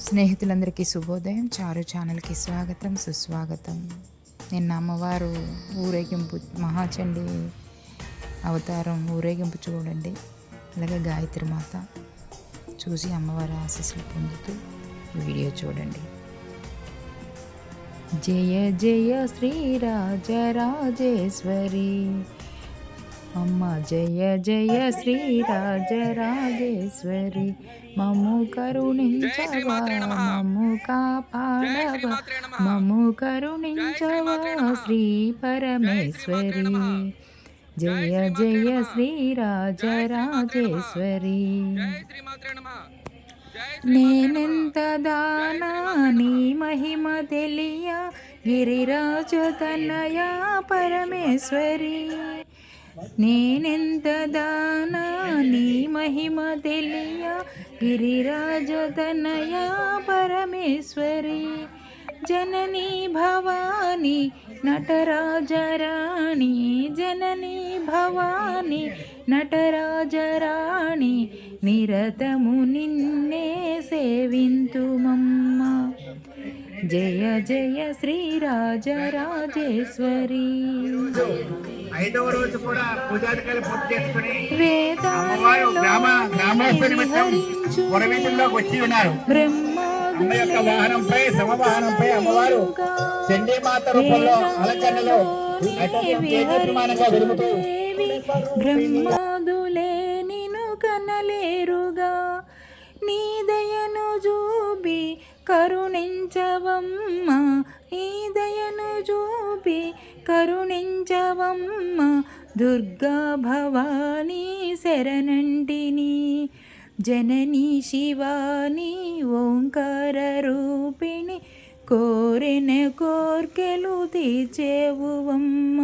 స్నేహితులందరికీ శుభోదయం. చారు ఛానల్కి స్వాగతం సుస్వాగతం. నిన్న అమ్మవారు ఊరేగింపు మహాచండి అవతారం ఊరేగింపు చూడండి. అలాగే గాయత్రి మాత చూసి అమ్మవారి ఆశీస్సులు పొందుతూ వీడియో చూడండి. జయ జయ శ్రీరాజరాజేశ్వరి అమ్మ జయ జయ శ్రీ శ్రీరాజరాజేశ్వరి. మమ్ము కరుణించవా మమ్ము కాపాడవా మము కరుణించవా శ్రీ పరమేశ్వరి జయ జయ శ్రీ శ్రీరాజరాజేశ్వరి. నేనెంత దానా నీ మహిమ తెలియ గిరిరాజ తనయా పరమేశ్వరి. నేనెంత దానా నీ మహిమ తెలియ గిరిరాజ తనయ పరమేశ్వరి. జననీ భవాని నటరాజరాణి జననీ భవాని నటరాజరాణి నిరతము నిన్నే సేవింతుమమ్మ. జయ జయ శ్రీరాజరాజేశ్వరి ఐదవ రోజు కూడా పూజాధికారి పూర్తి చేసుకుని అమ్మవారు గ్రామ గ్రామస్థ నిమిత్తం పురవీధుల్లోకి వచ్చి ఉన్నారు. అమ్మ యొక్క వాహనంపై సమవాహనంపై అమ్మవారు రూపంలో అలంకరణలో వెలుగుతూ బ్రహ్మాదులే నిను కనలేరుగా. నీ కరుణించవమ్మ నీ దయను చూపి కరుణించవమ్మ దుర్గా భవానీ శరణంటిని. జననీ శివాని ఓంకార రూపిణి కోరిన కోర్కెలు తీర్చేవువమ్మ.